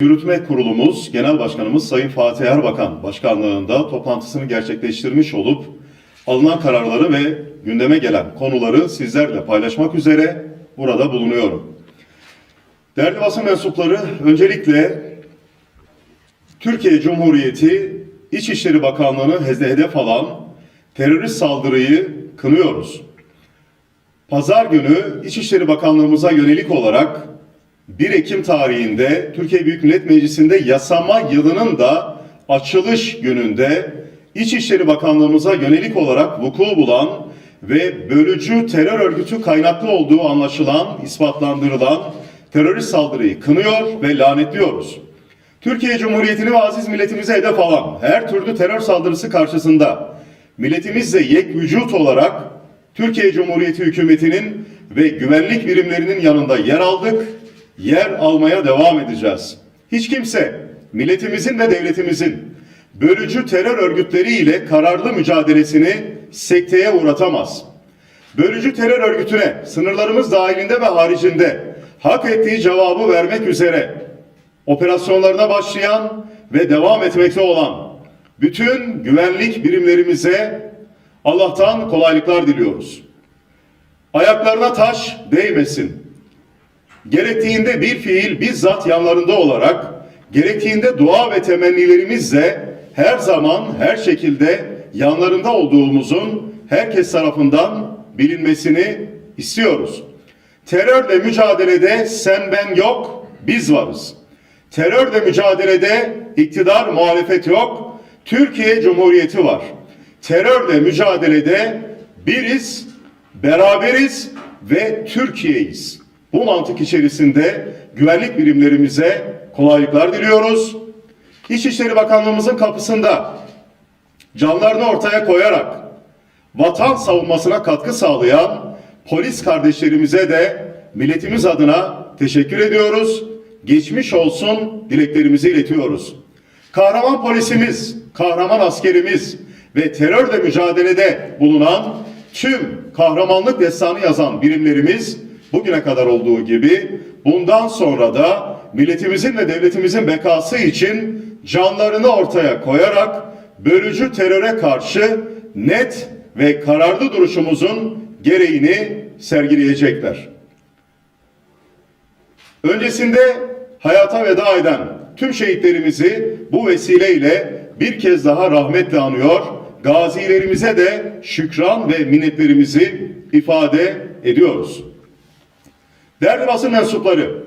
Yürütme Kurulumuz Genel Başkanımız Sayın Fatih Erbakan başkanlığında toplantısını gerçekleştirmiş olup alınan kararları ve gündeme gelen konuları sizlerle paylaşmak üzere burada bulunuyorum. Değerli basın mensupları, öncelikle Türkiye Cumhuriyeti İçişleri Bakanlığı'nı hede- hedef alan terörist saldırıyı kınıyoruz. Pazar günü İçişleri Bakanlığımıza yönelik olarak 1 Ekim tarihinde Türkiye Büyük Millet Meclisi'nde yasama yılının da açılış gününde İçişleri Bakanlığımıza yönelik olarak vuku bulan ve bölücü terör örgütü kaynaklı olduğu anlaşılan, ispatlandırılan terörist saldırıyı kınıyor ve lanetliyoruz. Türkiye Cumhuriyeti'ni ve aziz milletimize hedef alan her türlü terör saldırısı karşısında milletimizle yek vücut olarak Türkiye Cumhuriyeti hükümetinin ve güvenlik birimlerinin yanında yer aldık, yer almaya devam edeceğiz. Hiç kimse milletimizin ve devletimizin bölücü terör örgütleriyle kararlı mücadelesini sekteye uğratamaz. Bölücü terör örgütüne sınırlarımız dahilinde ve haricinde hak ettiği cevabı vermek üzere operasyonlarına başlayan ve devam etmekte olan bütün güvenlik birimlerimize Allah'tan kolaylıklar diliyoruz. Ayaklarına taş değmesin. Gerektiğinde bir fiil bizzat yanlarında olarak, gerektiğinde dua ve temennilerimizle her zaman her şekilde yanlarında olduğumuzun herkes tarafından bilinmesini istiyoruz. Terörle mücadelede sen ben yok, biz varız. Terörle mücadelede iktidar muhalefet yok, Türkiye Cumhuriyeti var. Terörle mücadelede biriz, beraberiz ve Türkiye'yiz. Bu mantık içerisinde güvenlik birimlerimize kolaylıklar diliyoruz. İçişleri Bakanlığımızın kapısında canlarını ortaya koyarak vatan savunmasına katkı sağlayan polis kardeşlerimize de milletimiz adına teşekkür ediyoruz. Geçmiş olsun dileklerimizi iletiyoruz. Kahraman polisimiz, kahraman askerimiz ve terörle mücadelede bulunan tüm kahramanlık destanı yazan birimlerimiz bugüne kadar olduğu gibi bundan sonra da milletimizin ve devletimizin bekası için canlarını ortaya koyarak bölücü teröre karşı net ve kararlı duruşumuzun gereğini sergileyecekler. Öncesinde hayata veda eden tüm şehitlerimizi bu vesileyle bir kez daha rahmetle anıyor, gazilerimize de şükran ve minnetlerimizi ifade ediyoruz. Değerli basın mensupları,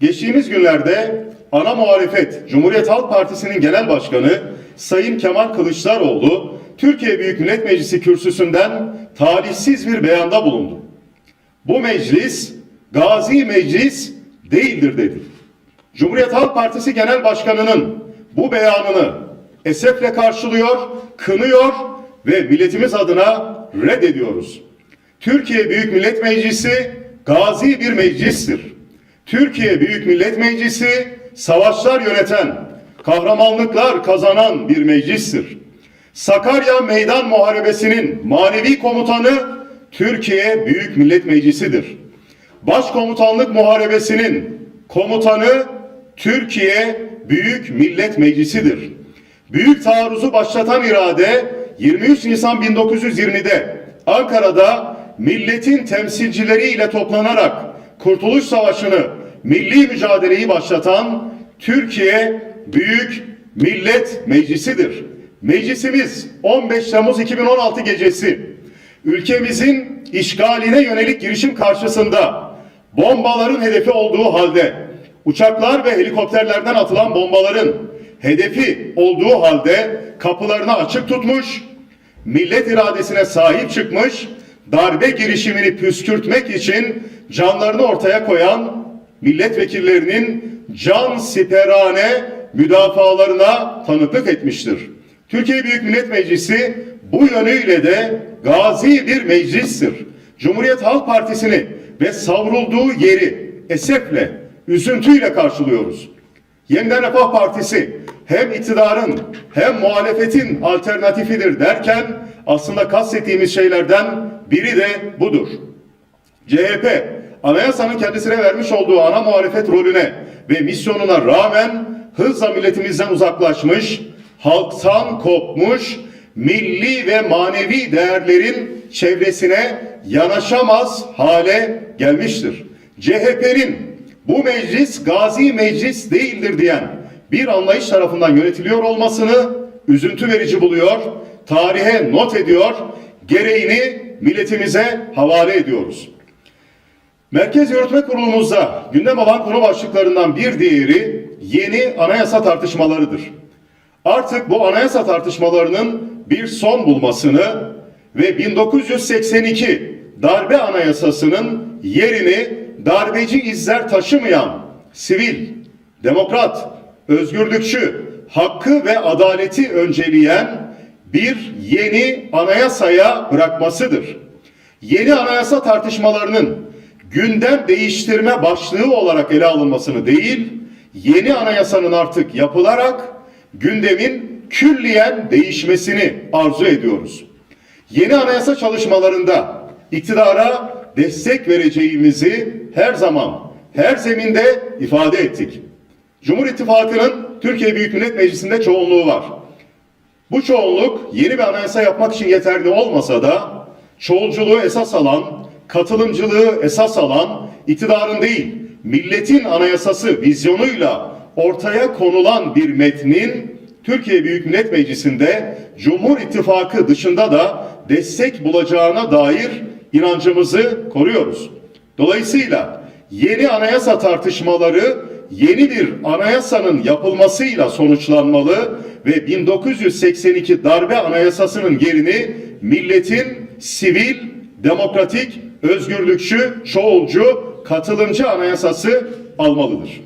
geçtiğimiz günlerde ana muhalefet Cumhuriyet Halk Partisi'nin genel başkanı Sayın Kemal Kılıçdaroğlu Türkiye Büyük Millet Meclisi kürsüsünden talihsiz bir beyanda bulundu. Bu meclis gazi meclis değildir dedi. Cumhuriyet Halk Partisi Genel Başkanı'nın bu beyanını esefle karşılıyor, kınıyor ve milletimiz adına reddediyoruz. Türkiye Büyük Millet Meclisi gazi bir meclistir. Türkiye Büyük Millet Meclisi savaşlar yöneten, kahramanlıklar kazanan bir meclistir. Sakarya Meydan Muharebesi'nin manevi komutanı Türkiye Büyük Millet Meclisi'dir. Başkomutanlık Muharebesi'nin komutanı Türkiye Büyük Millet Meclisi'dir. Büyük taarruzu başlatan irade 23 Nisan 1920'de Ankara'da milletin temsilcileriyle toplanarak Kurtuluş Savaşı'nı, milli mücadeleyi başlatan Türkiye Büyük Millet Meclisi'dir. Meclisimiz 15 Temmuz 2016 gecesi ülkemizin işgaline yönelik girişim karşısında bombaların hedefi olduğu halde uçaklar ve helikopterlerden atılan bombaların hedefi olduğu halde kapılarını açık tutmuş, millet iradesine sahip çıkmış, darbe girişimini püskürtmek için canlarını ortaya koyan milletvekillerinin can siperane müdafalarına tanıklık etmiştir. Türkiye Büyük Millet Meclisi bu yönüyle de gazi bir meclistir. Cumhuriyet Halk Partisi'ni ve savrulduğu yeri esefle, üzüntüyle karşılıyoruz. Yeniden Refah Partisi hem iktidarın hem muhalefetin alternatifidir derken aslında kastettiğimiz şeylerden biri de budur. CHP anayasanın kendisine vermiş olduğu ana muhalefet rolüne ve misyonuna rağmen hızla milletimizden uzaklaşmış, halktan kopmuş, milli ve manevi değerlerin çevresine yanaşamaz hale gelmiştir. CHP'nin bu meclis gazi meclis değildir diyen bir anlayış tarafından yönetiliyor olmasını üzüntü verici buluyor, tarihe not ediyor, gereğini milletimize havale ediyoruz. Merkez Yürütme Kurulumuzda gündem alan konu başlıklarından bir diğeri yeni anayasa tartışmalarıdır. Artık bu anayasa tartışmalarının bir son bulmasını ve 1982 darbe anayasasının yerini darbeci izler taşımayan sivil, demokrat, özgürlükçü, hakkı ve adaleti önceleyen bir yeni anayasaya bırakmasıdır. Yeni anayasa tartışmalarının gündem değiştirme başlığı olarak ele alınmasını değil, yeni anayasanın artık yapılarak gündemin külliyen değişmesini arzu ediyoruz. Yeni anayasa çalışmalarında iktidara destek vereceğimizi her zaman, her zeminde ifade ettik. Cumhur İttifakı'nın Türkiye Büyük Millet Meclisi'nde çoğunluğu var. Bu çoğunluk yeni bir anayasa yapmak için yeterli olmasa da çoğulculuğu esas alan, katılımcılığı esas alan iktidarın değil, milletin anayasası vizyonuyla ortaya konulan bir metnin Türkiye Büyük Millet Meclisi'nde Cumhur İttifakı dışında da destek bulacağına dair inancımızı koruyoruz. Dolayısıyla yeni anayasa tartışmaları yeni bir anayasanın yapılmasıyla sonuçlanmalı ve 1982 darbe anayasasının yerini milletin sivil, demokratik, özgürlükçü, çoğulcu, katılımcı anayasası almalıdır.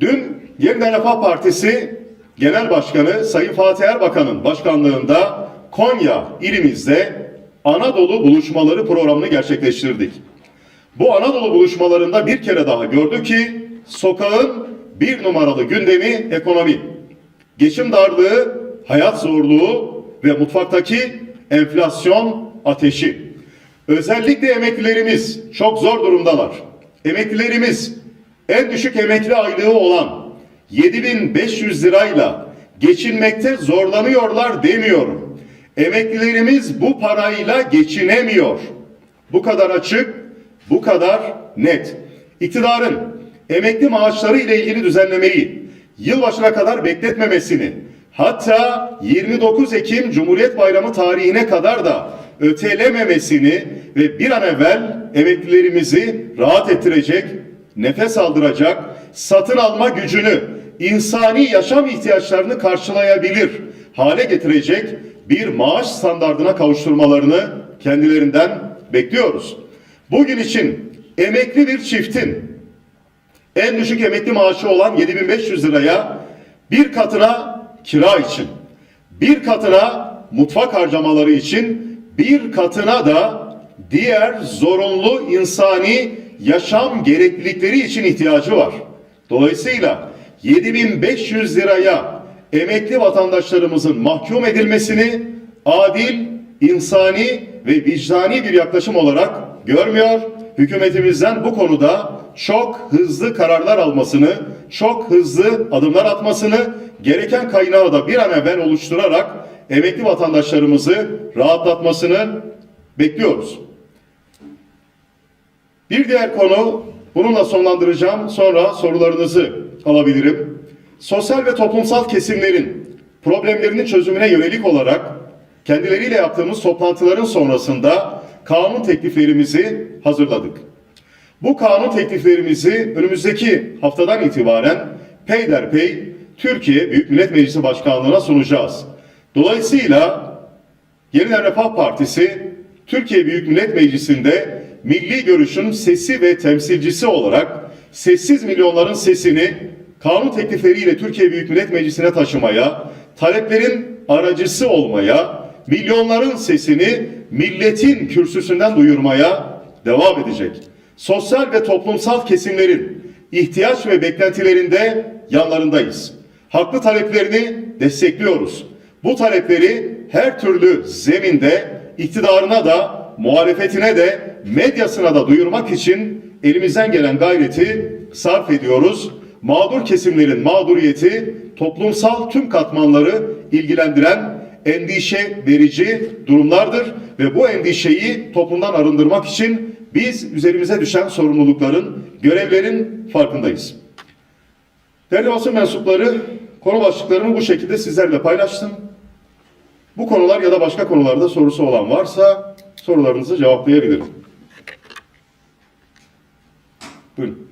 Dün Yeniden Refah Partisi Genel Başkanı Sayın Fatih Erbakan'ın başkanlığında Konya ilimizde Anadolu buluşmaları programını gerçekleştirdik. Bu Anadolu buluşmalarında bir kere daha gördük ki sokağın bir numaralı gündemi ekonomi. Geçim darlığı, hayat zorluğu ve mutfaktaki enflasyon ateşi. Özellikle emeklilerimiz çok zor durumdalar. Emeklilerimiz en düşük emekli aylığı olan 7500 lirayla geçinmekte zorlanıyorlar demiyorum. Emeklilerimiz bu parayla geçinemiyor. Bu kadar açık, bu kadar net. İktidarın emekli maaşları ile ilgili düzenlemeyi yılbaşına kadar bekletmemesini, hatta 29 Ekim Cumhuriyet Bayramı tarihine kadar da ötelememesini ve bir an evvel emeklilerimizi rahat ettirecek, nefes aldıracak, satın alma gücünü, insani yaşam ihtiyaçlarını karşılayabilir hale getirecek bir maaş standardına kavuşturmalarını kendilerinden bekliyoruz. Bugün için emekli bir çiftin en düşük emekli maaşı olan 7500 liraya bir katına kira için, bir katına mutfak harcamaları için, bir katına da diğer zorunlu insani yaşam gereklilikleri için ihtiyacı var. Dolayısıyla 7500 liraya emekli vatandaşlarımızın mahkum edilmesini adil, insani ve vicdani bir yaklaşım olarak görmüyor. Hükümetimizden bu konuda çok hızlı kararlar almasını, çok hızlı adımlar atmasını, gereken kaynağı da bir an evvel oluşturarak emekli vatandaşlarımızı rahatlatmasını bekliyoruz. Bir diğer konu, bununla sonlandıracağım, sonra sorularınızı alabilirim. Sosyal ve toplumsal kesimlerin problemlerinin çözümüne yönelik olarak kendileriyle yaptığımız toplantıların sonrasında kanun tekliflerimizi hazırladık. Bu kanun tekliflerimizi önümüzdeki haftadan itibaren peyderpey Türkiye Büyük Millet Meclisi Başkanlığı'na sunacağız. Dolayısıyla Yeniden Refah Partisi Türkiye Büyük Millet Meclisi'nde milli görüşün sesi ve temsilcisi olarak sessiz milyonların sesini kanun teklifleriyle Türkiye Büyük Millet Meclisi'ne taşımaya, taleplerin aracısı olmaya, milyonların sesini milletin kürsüsünden duyurmaya devam edecek. Sosyal ve toplumsal kesimlerin ihtiyaç ve beklentilerinde yanlarındayız. Haklı taleplerini destekliyoruz. Bu talepleri her türlü zeminde iktidarına da muhalefetine de medyasına da duyurmak için elimizden gelen gayreti sarf ediyoruz. Mağdur kesimlerin mağduriyeti toplumsal tüm katmanları ilgilendiren endişe verici durumlardır ve bu endişeyi toplumdan arındırmak için biz üzerimize düşen sorumlulukların, görevlerin farkındayız. Değerli basın mensupları, konu başlıklarımı bu şekilde sizlerle paylaştım. Bu konular ya da başka konularda sorusu olan varsa sorularınızı cevaplayabilirim. Buyurun.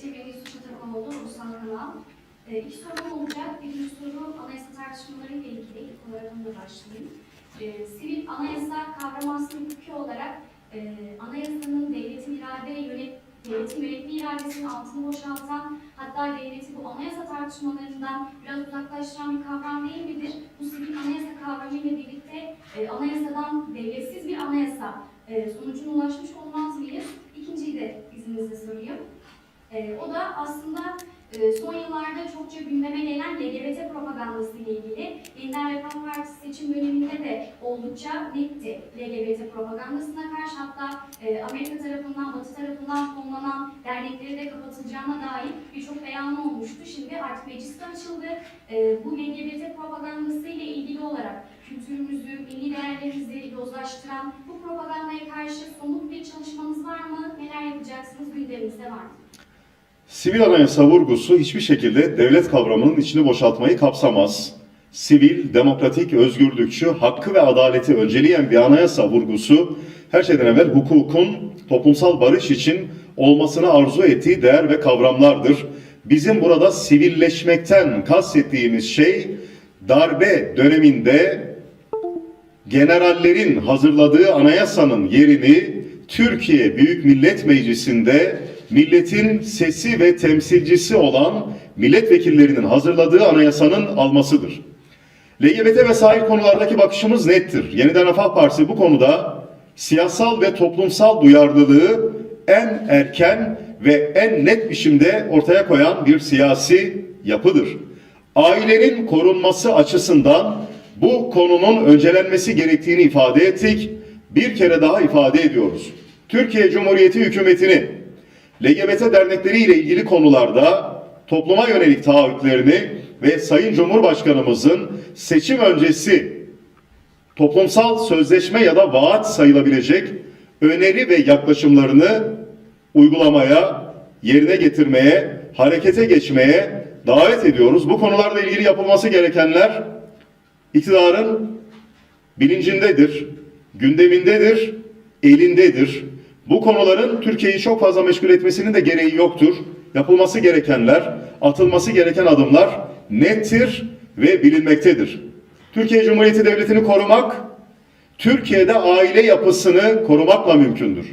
Cemil Yusuf Çatakoğlu, Ulusal Kanal. Ee, iki sorum olacak. Birinci soru anayasa tartışmaları ile ilgili. İlk olarak başlayayım. Ee, sivil anayasa kavramı aslında hukuki olarak e, anayasanın devletin irade yönet devletin yönetme iradesinin altını boşaltan, hatta devleti bu anayasa tartışmalarından biraz uzaklaştıran bir kavram değil midir? Bu sivil anayasa kavramı ile birlikte e, anayasadan devletsiz bir anayasa e, sonucuna ulaşmış olmaz mıyız? İkinciyi de izninizle sorayım. Ee, o da aslında e, son yıllarda çokça gündeme gelen LGBT propagandası ile ilgili. Yeniden Refah Partisi seçim döneminde de oldukça netti LGBT propagandasına karşı. Hatta e, Amerika tarafından, Batı tarafından fonlanan dernekleri de kapatılacağına dair birçok beyan olmuştu. Şimdi artık mecliste açıldı. E, bu LGBT propagandası ile ilgili olarak kültürümüzü, milli değerlerimizi yozlaştıran bu propagandaya karşı somut bir çalışmanız var mı? Neler yapacaksınız? Gündeminizde var mı? Sivil anayasa vurgusu hiçbir şekilde devlet kavramının içini boşaltmayı kapsamaz. Sivil, demokratik, özgürlükçü, hakkı ve adaleti önceleyen bir anayasa vurgusu her şeyden evvel hukukun toplumsal barış için olmasını arzu ettiği değer ve kavramlardır. Bizim burada sivilleşmekten kastettiğimiz şey darbe döneminde generallerin hazırladığı anayasanın yerini Türkiye Büyük Millet Meclisi'nde milletin sesi ve temsilcisi olan milletvekillerinin hazırladığı anayasanın almasıdır. LGBT ve sahil konulardaki bakışımız nettir. Yeniden Refah Partisi bu konuda siyasal ve toplumsal duyarlılığı en erken ve en net biçimde ortaya koyan bir siyasi yapıdır. Ailenin korunması açısından bu konunun öncelenmesi gerektiğini ifade ettik. Bir kere daha ifade ediyoruz. Türkiye Cumhuriyeti hükümetini LGBT dernekleri ile ilgili konularda topluma yönelik taahhütlerini ve Sayın Cumhurbaşkanımızın seçim öncesi toplumsal sözleşme ya da vaat sayılabilecek öneri ve yaklaşımlarını uygulamaya, yerine getirmeye, harekete geçmeye davet ediyoruz. Bu konularla ilgili yapılması gerekenler iktidarın bilincindedir, gündemindedir, elindedir. Bu konuların Türkiye'yi çok fazla meşgul etmesinin de gereği yoktur. Yapılması gerekenler, atılması gereken adımlar nettir ve bilinmektedir. Türkiye Cumhuriyeti Devleti'ni korumak, Türkiye'de aile yapısını korumakla mümkündür.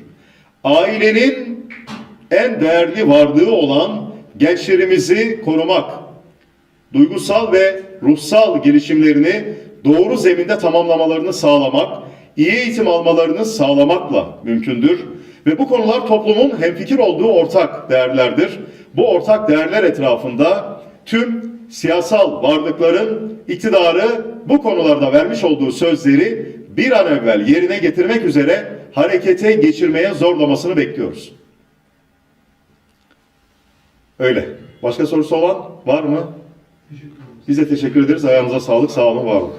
Ailenin en değerli varlığı olan gençlerimizi korumak, duygusal ve ruhsal gelişimlerini doğru zeminde tamamlamalarını sağlamak, iyi eğitim almalarını sağlamakla mümkündür. Ve bu konular toplumun hemfikir olduğu ortak değerlerdir. Bu ortak değerler etrafında tüm siyasal varlıkların iktidarı bu konularda vermiş olduğu sözleri bir an evvel yerine getirmek üzere harekete geçirmeye zorlamasını bekliyoruz. Öyle. Başka sorusu olan var mı? Biz de teşekkür ederiz. Ayağınıza sağlık, sağ olun, var olun.